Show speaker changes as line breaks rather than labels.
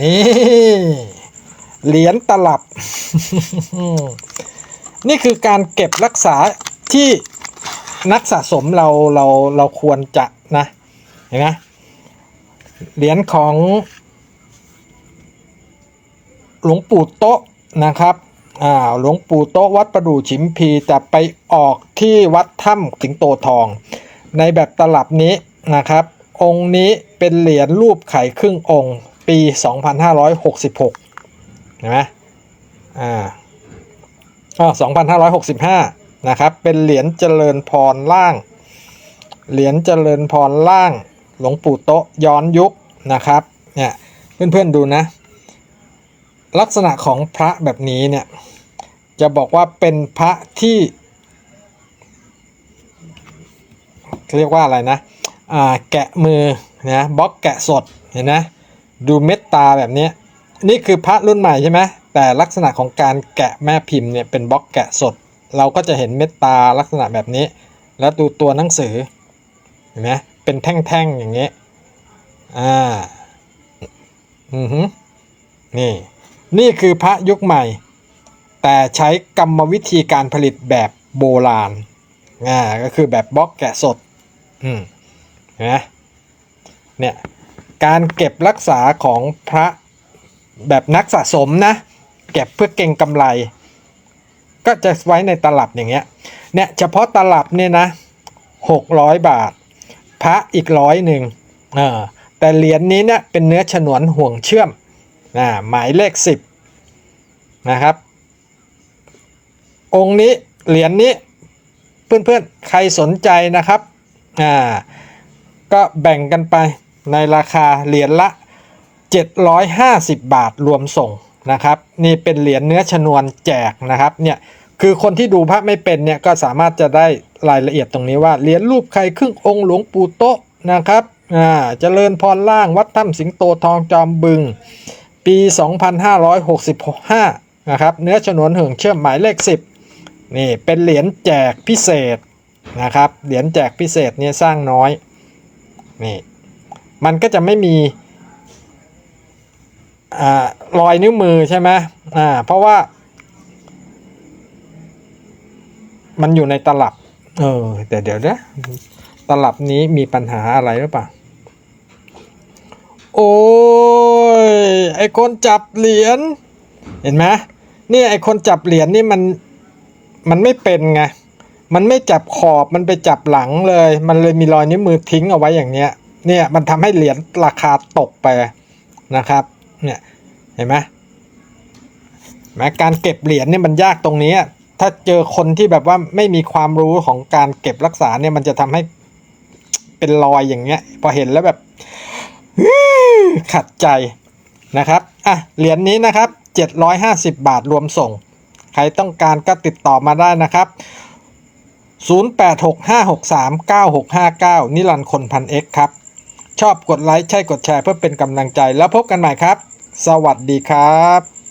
นี่ เหรียญตลับ นี่คือการเก็บรักษาที่นักสะสมเราเราเราควรจะนะเห็นไหมเหรียญของหลวงปู่โต๊ะนะครับอ่าหลวงปู่โต๊ะวัดประดู่ฉิมพีแต่ไปออกที่วัดถ้ำสิงโตทอง ในแบบตลับนี้นะครับ องค์นี้เป็นเหรียญรูปไข่ครึ่งองค์ ปี 2566เห็นไหมอ่าอ๋อ2565 นะครับ เป็นเหรียญเจริญพรล่าง เหรียญเจริญพรล่าง หลวงปู่โตะย้อนยุคนะครับ เนี่ย เพื่อนๆดูนะ ลักษณะของพระแบบนี้เนี่ย จะบอกว่าเป็นพระที่เรียกว่าอะไรนะ อ่า แกะมือนะบล็อกแกะสด เห็นนะ ดูเม็ดตาแบบนี้ นี่คือพระรุ่นใหม่ใช่ไหมแต่ลักษณะของการแกะแม่พิมพ์เนี่ยเป็นบล็อกแกะสด เราก็จะเห็นเม็ดตาลักษณะแบบนี้ แล้วดูตัวหนังสือเห็นไหมเป็นแท่งๆอย่างนี้อ่าอือฮึนี่นี่คือพระยุคใหม่ แต่ใช้กรรมวิธีการผลิตแบบโบราณอ่าก็คือแบบบล็อกแกะสดอืมเห็นไหมเนี่ย การเก็บรักษาของพระแบบนักสะสมนะ เก็บเพื่อเก็งกำไร ก็จะไว้ในตลับอย่างเงี้ยเนี่ยเฉพาะตลับเนี่ยนะหกร้อยบาท พระอีกร้อยหนึ่งอ่าแต่เหรียญนี้เนี่ยเป็นเนื้อฉนวนห่วงเชื่อมอ่าหมายเลขสิบนะครับ องค์นี้เหรียญนี้เพื่อนๆใครสนใจนะครับอ่าก็แบ่งกันไป ในราคาเหรียญละ 750 บาทรวมส่งนะครับ นี่เป็นเหรียญเนื้อชนวนแจกนะครับเนี่ยคือคนที่ดูพระไม่เป็นเนี่ยก็สามารถจะได้รายละเอียดตรงนี้ว่าเหรียญรูปใครครึ่งองค์หลวงปู่โตะนะครับอ่าเจริญพรล่างวัดถ้ำสิงโตทองจอมบึง ปี 2565นะครับเนื้อฉนวนเหิงเชื่อมหมายเลข 10นี่เป็นเหรียญแจกพิเศษนะครับเหรียญแจกพิเศษเนี่ยสร้างน้อยนี่ มันก็จะไม่มีอรอยนิ้วมือใช่ไหมอ่า เพราะว่า มันอยู่ในตลับ เออ แต่เดี๋ยวนะตลับนี้มีปัญหาอะไรหรือเปล่า โอ้ย ไอคนจับเหรียญ เห็นไหมนี่ไอคนจับเหรียญนี่มัน มันไม่เป็นไง มันไม่จับขอบ มันไปจับหลังเลย มันเลยมีรอยนิ้วมือทิ้งเอาไว้อย่างเนี้ย เนี่ยมันทำให้เหรียญราคาตกไปนะครับ เนี่ยเห็นไหมแม้การเก็บเหรียญเนี่ยมันยากตรงนี้ ถ้าเจอคนที่แบบว่าไม่มีความรู้ของการเก็บรักษาเนี่ยมันจะทำให้เป็นรอยอย่างเงี้ย พอเห็นแล้วแบบขัดใจนะครับ อะ เหรียญนี้นะครับ 750 บาทรวมส่ง ใครต้องการก็ติดต่อมาได้นะครับ 0865639659 นิรันดร์คนพันเอ็กครับ ชอบกดไลค์ใช่กดแชร์เพื่อเป็นกำลังใจแล้วพบกันใหม่ครับ สวัสดีครับ